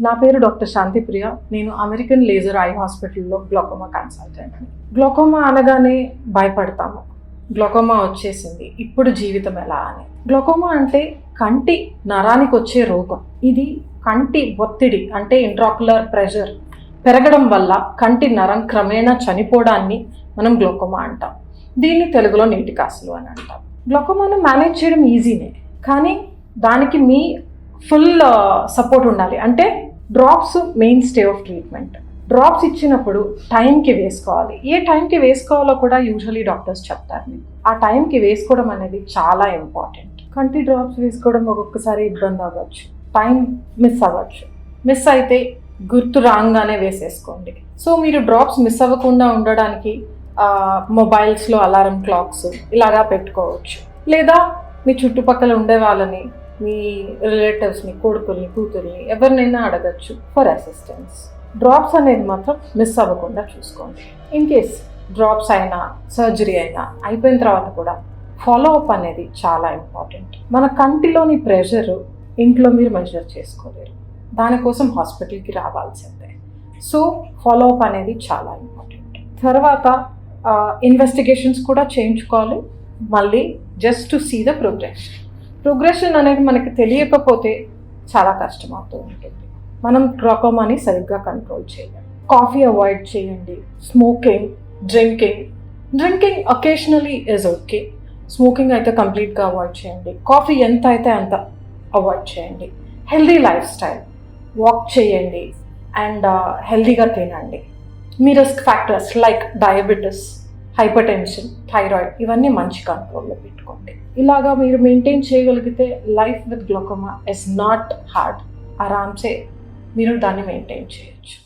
నా పేరు డాక్టర్ శాంతిప్రియ. నేను అమెరికన్ లేజర్ ఐ హాస్పిటల్లో గ్లోకోమా కన్సల్టెంట్ గ్లోకోమా అనగానే భయపడతాము. గ్లోకోమా వచ్చేసింది. ఇప్పుడు జీవితం ఎలా అని. గ్లోకోమా అంటే కంటి నరానికి వచ్చే రోగం. ఇది కంటి ఒత్తిడి అంటే ఇంట్రాకులర్ ప్రెషర్ పెరగడం వల్ల కంటి నరం క్రమేణా చనిపోవడాన్ని మనం గ్లోకోమా అంటాం. దీన్ని తెలుగులో నీటి కాసులు అని అంటాం. గ్లోకోమాను మేనేజ్ చేయడం ఈజీనే. కానీ దానికి మీ ఫుల్ సపోర్ట్ ఉండాలి. అంటే drops mainstay of treatment drops ఇచ్చినప్పుడు టైంకి వేసుకోవాలి. ఏ టైంకి వేసుకోవాలో కూడా యూజువలీ డాక్టర్స్ చెప్తారు మీకు. ఆ టైంకి వేసుకోవడం అనేది చాలా ఇంపార్టెంట్ కంటి డ్రాప్స్ వేసుకోవడం ఒక్కొక్కసారి ఇబ్బంది అవ్వచ్చు. టైం మిస్ అవ్వచ్చు. మిస్ అయితే గుర్తు రాగానే వేసేసుకోండి. సో మీరు డ్రాప్స్ మిస్ అవ్వకుండా ఉండడానికి మొబైల్స్లో అలారం క్లాక్స్ ఇలాగా పెట్టుకోవచ్చు. లేదా మీ చుట్టుపక్కల ఉండే వాళ్ళని మీ రిలేటివ్స్ని కొడుకుల్ని కూతుర్ని ఎవరినైనా అడగచ్చు ఫర్ అసిస్టెన్స్ డ్రాప్స్ అనేది మాత్రం మిస్ అవ్వకుండా చూసుకోండి. ఇన్ కేస్ డ్రాప్స్ అయినా సర్జరీ అయినా అయిపోయిన తర్వాత కూడా ఫాలో అప్ అనేది చాలా ఇంపార్టెంట్ మన కంటిలోని ప్రెషర్ ఇంట్లో మీరు మెజర్ చేసుకోలేరు. దానికోసం హాస్పిటల్కి రావాల్సిందే. సో ఫాలో అప్ అనేది చాలా ఇంపార్టెంట్ తర్వాత ఇన్వెస్టిగేషన్స్ కూడా చేయించుకోవాలి. మళ్ళీ just to see the progression progression అనేది మనకి తెలియకపోతే చాలా కష్టం అవుతూ ఉంటుంది. మనం గ్లోకోమాని సరిగ్గా కంట్రోల్ చేయాలి కాఫీ అవాయిడ్ చేయండి. Smoking drinking. Drinking occasionally is okay. Smoking అయితే కంప్లీట్గా అవాయిడ్ చేయండి. కాఫీ ఎంత అయితే అంత అవాయిడ్ చేయండి. Healthy lifestyle. వాక్ చేయండి. అండ్ హెల్దీగా తినండి. మీ risk factors like diabetes hypertension thyroid ఇవన్నీ మంచి కంట్రోల్లో పెట్టుకోండి. ఇలాగా మీరు మెయింటైన్ చేయగలిగితే life with glaucoma is not hard. ఆరామ్సే మీరు దాన్ని మెయింటైన్ చేయొచ్చు.